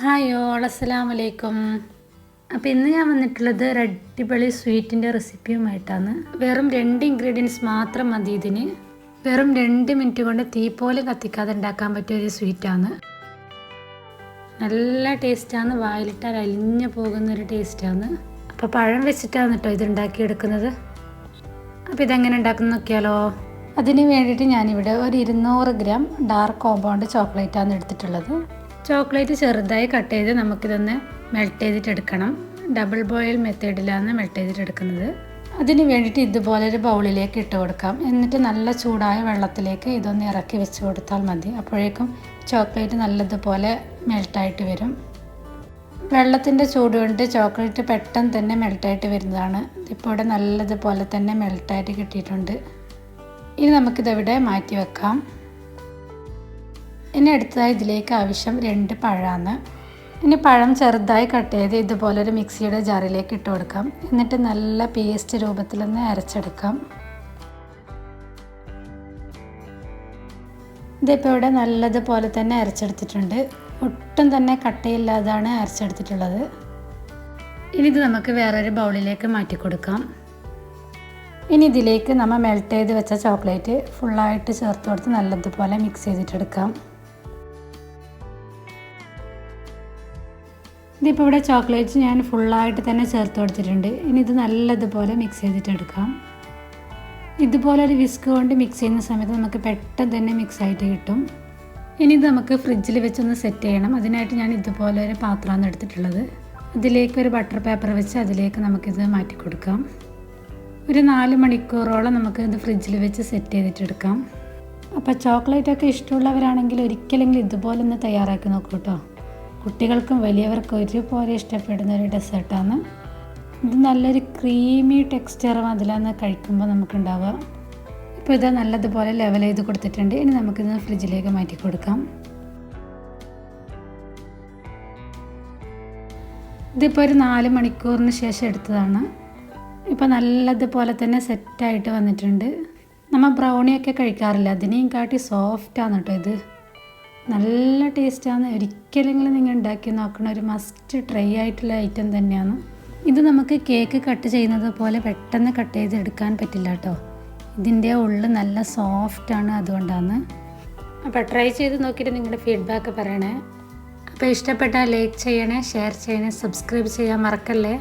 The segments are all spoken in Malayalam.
ഹായ് ഓൾ അസ്സലാമു അലൈക്കും. അപ്പോൾ ഇന്ന് ഞാൻ വന്നിട്ടുള്ളത് ഒരു സ്വീറ്റിന്റെ റെസിപ്പിയുമായിട്ടാണ്. വെറും രണ്ട് ഇൻഗ്രീഡിയൻസ് മാത്രം മതി ഇതിന്. വെറും രണ്ട് മിനിറ്റ് കൊണ്ട് തീ പോലെ കത്തിക്കാതെ ഉണ്ടാക്കാൻ പറ്റിയ ഒരു സ്വീറ്റാണ്. നല്ല ടേസ്റ്റാണ്. വായിലിട്ടാൽ അലിഞ്ഞു പോകുന്ന ഒരു ടേസ്റ്റാണ്. അപ്പോൾ പഴം വെച്ചിട്ടാണ് കേട്ടോ ഇത് ഉണ്ടാക്കിയെടുക്കുന്നത്. അപ്പോൾ ഇതെങ്ങനെ ഉണ്ടാക്കുന്ന നോക്കിയാലോ? അതിന് വേണ്ടിയിട്ട് ഞാനിവിടെ ഒരു ഇരുന്നൂറ് ഗ്രാം ഡാർക്ക് കോമ്പൗണ്ട് ചോക്ലേറ്റാണ് എടുത്തിട്ടുള്ളത്. ചോക്ലേറ്റ് ചെറുതായി കട്ട് ചെയ്ത് നമുക്കിതൊന്ന് മെൽറ്റ് ചെയ്തിട്ടെടുക്കണം. ഡബിൾ ബോയിൽ മെത്തേഡിലാണ് മെൽറ്റ് ചെയ്തിട്ടെടുക്കുന്നത്. അതിന് വേണ്ടിയിട്ട് ഇതുപോലെ ഒരു ബൗളിലേക്ക് ഇട്ട് കൊടുക്കാം. എന്നിട്ട് നല്ല ചൂടായ വെള്ളത്തിലേക്ക് ഇതൊന്ന് ഇറക്കി വെച്ച് കൊടുത്താൽ മതി. അപ്പോഴേക്കും ചോക്ലേറ്റ് നല്ലതുപോലെ മെൽട്ടായിട്ട് വരും. വെള്ളത്തിന്റെ ചൂട് കൊണ്ട് ചോക്ലേറ്റ് പെട്ടെന്ന് തന്നെ മെൽട്ടായിട്ട് വരുന്നതാണ്. ഇപ്പോൾ ഇവിടെ നല്ലതുപോലെ തന്നെ മെൽട്ടായിട്ട് കിട്ടിയിട്ടുണ്ട്. ഇനി നമുക്കിതവിടെ മാറ്റി വെക്കാം. ഇനി അടുത്തതായി ഇതിലേക്ക് ആവശ്യം രണ്ട് പഴമാണ്. ഇനി പഴം ചെറുതായി കട്ട് ചെയ്ത് ഇതുപോലെ ഒരു മിക്സിയുടെ ജാറിലേക്ക് ഇട്ട് കൊടുക്കാം. എന്നിട്ട് നല്ല പേസ്റ്റ് രൂപത്തിലൊന്ന് അരച്ചെടുക്കാം. ഇതിപ്പോൾ ഇവിടെ നല്ലതുപോലെ തന്നെ അരച്ചെടുത്തിട്ടുണ്ട്. ഒട്ടും തന്നെ കട്ടയില്ലാതാണ് അരച്ചെടുത്തിട്ടുള്ളത്. ഇനി ഇത് നമുക്ക് വേറൊരു ബൗളിലേക്ക് മാറ്റി കൊടുക്കാം. ഇനി ഇതിലേക്ക് നമ്മൾ മെൽറ്റ് ചെയ്ത് വെച്ച ചോക്ലേറ്റ് ഫുള്ളായിട്ട് ചേർത്ത് കൊടുത്ത് നല്ലതുപോലെ മിക്സ് ചെയ്തിട്ടെടുക്കാം. ഇതിപ്പോൾ ഇവിടെ ചോക്ലേറ്റ് ഞാൻ ഫുള്ളായിട്ട് തന്നെ ചേർത്ത് കൊടുത്തിട്ടുണ്ട്. ഇനി ഇത് നല്ലതുപോലെ മിക്സ് ചെയ്തിട്ട് എടുക്കാം. ഇതുപോലെ ഒരു വിസ്ക് കൊണ്ട് മിക്സ് ചെയ്യുന്ന സമയത്ത് നമുക്ക് പെട്ടെന്ന് തന്നെ മിക്സ് ആയിട്ട് കിട്ടും. ഇനി ഇത് നമുക്ക് ഫ്രിഡ്ജിൽ വെച്ചൊന്ന് സെറ്റ് ചെയ്യണം. അതിനായിട്ട് ഞാൻ ഇതുപോലെ ഒരു പാത്രമാണ് എടുത്തിട്ടുള്ളത്. അതിലേക്ക് ഒരു ബട്ടർ പേപ്പർ വെച്ച് അതിലേക്ക് നമുക്കിത് മാറ്റി കൊടുക്കാം. ഒരു നാല് മണിക്കൂറോളം നമുക്ക് ഇത് ഫ്രിഡ്ജിൽ വെച്ച് സെറ്റ് ചെയ്തിട്ടെടുക്കാം അപ്പോൾ ചോക്ലേറ്റ് ഒക്കെ ഇഷ്ടമുള്ളവരാണെങ്കിൽ ഒരിക്കലെങ്കിലും ഇതുപോലെ ഒന്ന് തയ്യാറാക്കി നോക്കൂ കേട്ടോ. കുട്ടികൾക്കും വലിയവർക്കും ഒരുപോലെ ഇഷ്ടപ്പെടുന്ന ഒരു ഡെസേർട്ടാണ്. ഇത് നല്ലൊരു ക്രീമി ടെക്സ്ചറും അതിലാണ് കഴിക്കുമ്പോൾ നമുക്കുണ്ടാവുക. ഇപ്പോൾ ഇത് നല്ലതുപോലെ ലെവൽ ചെയ്ത് കൊടുത്തിട്ടുണ്ട്. ഇനി നമുക്കിത് ഫ്രിഡ്ജിലേക്ക് മാറ്റി കൊടുക്കാം. ഇതിപ്പോൾ ഒരു നാല് മണിക്കൂറിന് ശേഷം എടുത്തതാണ്. ഇപ്പോൾ നല്ലതുപോലെ തന്നെ സെറ്റായിട്ട് വന്നിട്ടുണ്ട്. നമ്മൾ ബ്രൗണിയൊക്കെ കഴിക്കാറില്ല. അതിനെയും കാട്ടി സോഫ്റ്റാണ് കേട്ടോ ഇത്. നല്ല ടേസ്റ്റാണ്. ഒരിക്കലെങ്കിലും നിങ്ങൾ ഉണ്ടാക്കി നോക്കണ ഒരു മസ്റ്റ് ട്രൈ ആയിട്ടുള്ള ഐറ്റം തന്നെയാണ്. ഇത് നമുക്ക് കേക്ക് കട്ട് ചെയ്യുന്നത് പോലെ പെട്ടെന്ന് കട്ട് ചെയ്ത് എടുക്കാൻ പറ്റില്ല കേട്ടോ ഇതിന്റെ ഉള്ളിൽ നല്ല സോഫ്റ്റാണ് അതുകൊണ്ടാണ്. അപ്പോൾ ട്രൈ ചെയ്ത് നോക്കിയിട്ട് നിങ്ങളുടെ ഫീഡ്ബാക്ക് പറയണേ. അപ്പോൾ ഇഷ്ടപ്പെട്ടാൽ ലൈക്ക് ചെയ്യണേ ഷെയർ ചെയ്യണേ സബ്സ്ക്രൈബ് ചെയ്യാൻ മറക്കല്ലേ.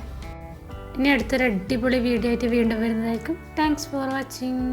ഇനി അടുത്തൊരു അടിപൊളി വീഡിയോ ആയിട്ട് വീണ്ടും വരുന്നതായിരിക്കും. Thanks for watching